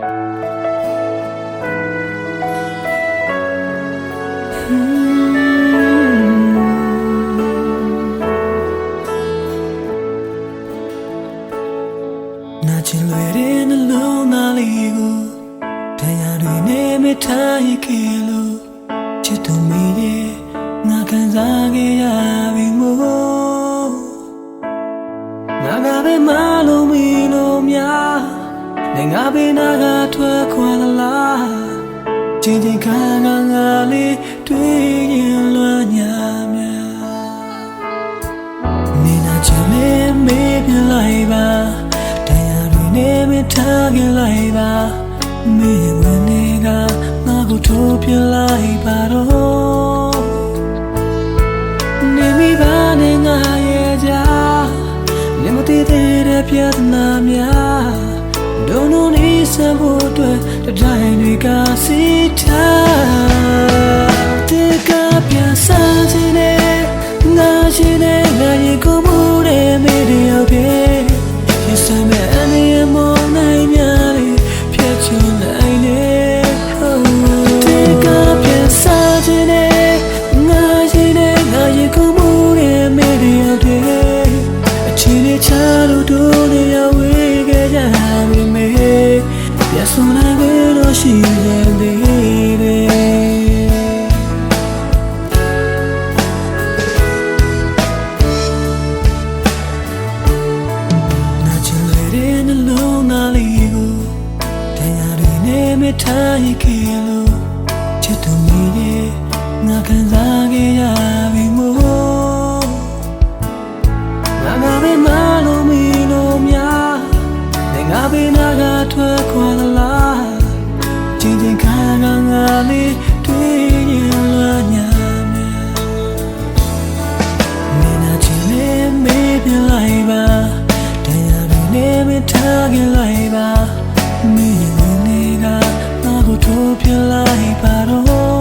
နာချင်လွယ်တဲ့နှလုံးသားလေးကိုတရားတွေနဲ့မထားရခဲ့လို့ချစ်သူမီရဲ့ငါခံစားခဲ့ရပြီမို့ငါကပဲမလို့မီလို့များနဲ့ ငါပဲနာကထွက်ခွာလာလားချင်းချင်းခံငါငါလေးတွေ့ရင်လွမ်းညာများနေနာချင်လေမေးပြလိုက်ပါတရားတွေနဲ့မထားကြလိုက်ပါမေးဝင်နေကငါကိုထိုးပြလိုက်ပါတော့နေမိပါနဲ့ငါရဲ့ကြာနေမတည်တဲ့ပြဿနာများဒုံ လုံးနေစဖို့အတွက်တတိုင်းတွေကစီထားတဲ့ကပြန်စားခြင်းနဲ့ငါရှိတဲ့ငါရဲ့ကိုမှုတဲ့မေးတဲ့ရောက်ခဲ့ရစမဲ့အနေမောင်းနိုင်များ ကြတော့ရှိနေသေးတယ်နာချင်လေတဲ့နှလုံးသားလေးကိုတရားတွေနဲ့မထားရခဲ့လို့ချစ်သူမီရဲ့ငါခံစားခဲ့ရပြီမို့ငါငါပဲမလို့မီလို့များနေငါပဲနာကထွက်ခွာလာလားချင်းချင်းခံငါငါ လေးတွေ့ရင်လွမ်းညာများမင်းနာချင်လေမေးပြလိုက်ပါတရားတွေနဲ့မထားကြလိုက်ပါမင်းဝင်နေကငါကိုထိုးပြလိုက်ပါတော့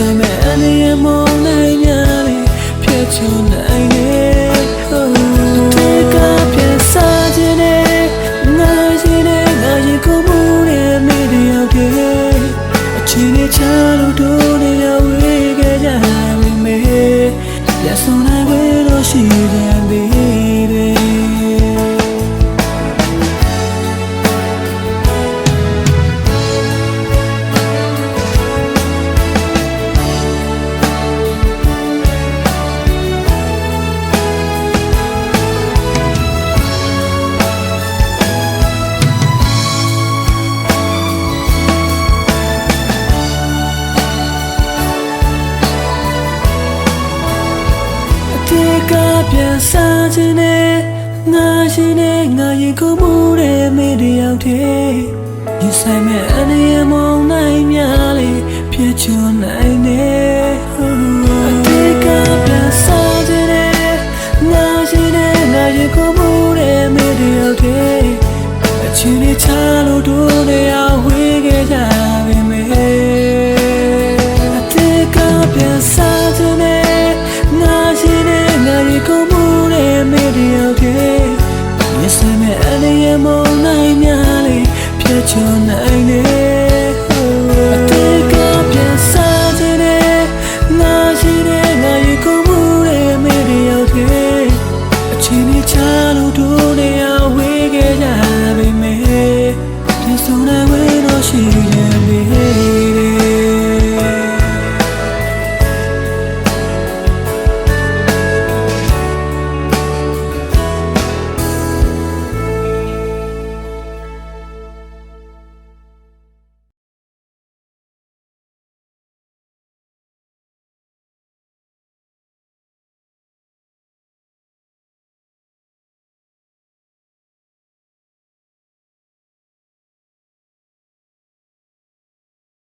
ဒီစမဲ့အနေမောင်းနိုင်များလေဖြတ်ချင်နိုင်တ စားခြင်းနဲ့ငါရှင်နဲ့ငါရင်ကိုမှုတဲ့မိတယောက်တည်းရင်ဆိုင်မဲ့အန္တရာယ်မုံနိုင်များလေပြည့်ချွန်နိုင်နေအတေကပြန်စားခြင်းနဲ့ငါရှင်နဲ့ငါရင်ကိုမှုတဲ့မိတယောက်တည်းအချင်းနဲ့ချလို့တို့ လို့တို့နေ